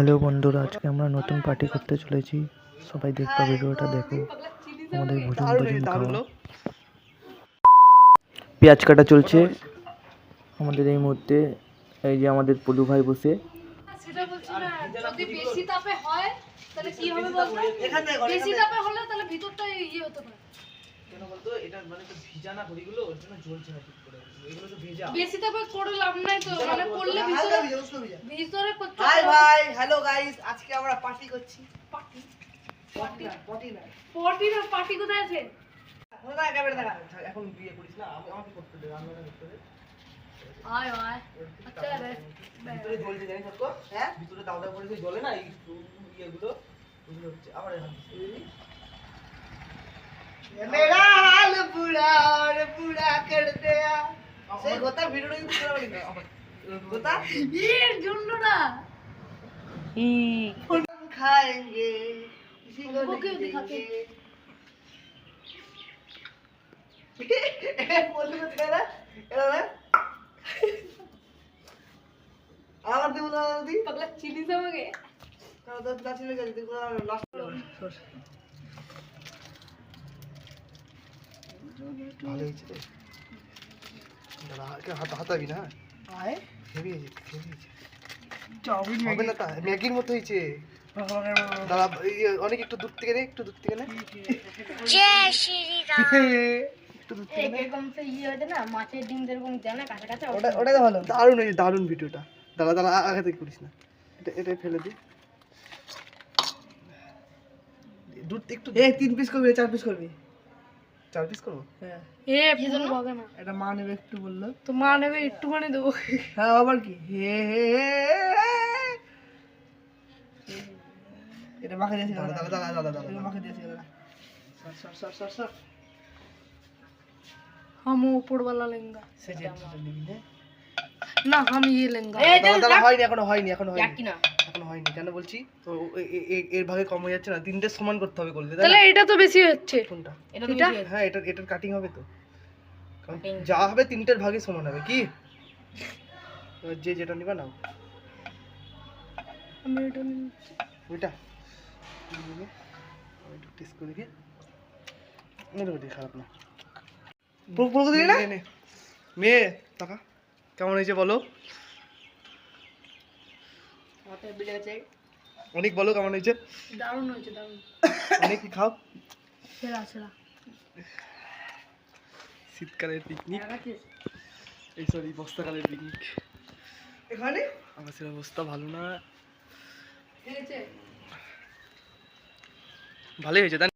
Hello বন্ধুরা আজকে আমরা নতুন পার্টি করতে চলেছি। সবাই দেখবে ভিডিওটা দেখো। আমাদের ভোজন ভোজন খাওয়া। পেঁয়াজ কাটা চলছে। আমাদের এই মুহূর্তে এই যে আমাদের পলু ভাই বসে। সেটা বলছি না যদি বেশি তাপে হয় তাহলে কি হবে বলতো? বেশি তাপে হলে তাহলে ভিতরটা ইয়ে হতে পারে। কেন বলতো? এটা মানে তো ভিজা না ঘড়িগুলো? ওর জন্য জ্বলছে না ঠিক করে। এগুলো তো ভেজা। বেশি তাপে করে লাভ নাই তো। মানে করলে ভিতরে ভিতরে করতে হাই ভাই হ্যালো গাইস আজকে আমরা পার্টি করছি। পার্টি? পার্টি না পার্টি না। পার্টি না পার্টি কোথায় আছে? না ক্যামেরা দেখা। এখন বিয়ে করিস না আমি- আমাকে করতে দে রান্নাটা করতে দে। আয় আয়। আচ্ছা রে ভিতরে জ্বলছে জানিস তো হ্যাঁ? ভিতরে দাও দাও করে যে জ্বলে না এই ইয়েগুলো ওগুলো হচ্ছে। আবার এখান থেকে। मेरा हाल बुरा और बुरा कर दिया সেই কথা ভিডিও ইউজ করা বলি কথা ইয়ে জন্য না हम खाएंगे किसी को हमको क्यों नहीं दिखाते? देंगे बोल मत कहना এরা আমার দিব না দি পাগলা চিনি যাবে কারণ তো দাঁড়িয়ে লেগে যেতে কোনো লাস্ট ভালো হয়েছে রে। হাত হাতাবি না? আয়। হেভি হয়েছে হেভি হয়েছে। হবে না তা ম্যাগির মতো হয়েছে। দাঁড়া অনেক একটু দূর থেকে নে একটু দূর থেকে নে। একটু দূর থেকে এরকম সে ইয়ে হয়েছে না মাছের ডিম যেরকম দেয় না কাছে কাছে ওটা ওটাই ভালো দারুণ হয়েছে দারুণ ভিডিওটা। দাদা দাদা আগে থেকে করিস না। এটা এটা ফেলে দি। থেকে একটু এ তিন পিস করবি চার পিস করবি। চার পিস করবো হ্যাঁ এ পুরো হবে না এটা মা নেবে একটু বললো তো মা নেবে একটুখানি দেবো হ্যাঁ আবার কি হে হে হে। এটা মাকে দিয়েছি দাঁড়া দাঁড়া দাঁড়া দাঁড়া দাঁড়া এটা মাকে দিয়েছি দাঁড়া সর সর সর সর সর हम ऊपर वाला लेंगे সে যে নিবি না ना हम ये लेंगे দাঁড়া দাঁড়া হয়নি এখনো হয়নি এখনো হয়নি এখনও হয়নি কেন বলছি? তো এর ভাগে কম হয়ে যাচ্ছে না তিনটে সমান করতে হবে করলে তাহলে এটা তো বেশি হচ্ছে। কোনটা? এটা হ্যাঁ এটা এটার কাটিং হবে তো। যা হবে তিনটের ভাগে সমান হবে কি? যে যেটা নিবা নাও। আমি এটা। ওইটা। আমি একটু টেস্ট করে দেখি। মোটামুটি খারাপ না। পুরো পুরো দিবি না? নে, নে। মেয়ে টাকা কেমন হয়েছে বলো? অনেক বলো কেমন হয়েছে? দারুণ হয়েছে দারুণ। অনেক কি খাও? সেরা সেরা। শীতকালের পিকনিক এই সরি বর্ষাকালের পিকনিক এখানে? আমার অবস্থা ভালো না। হয়েছে ভালোই হয়েছে তাই?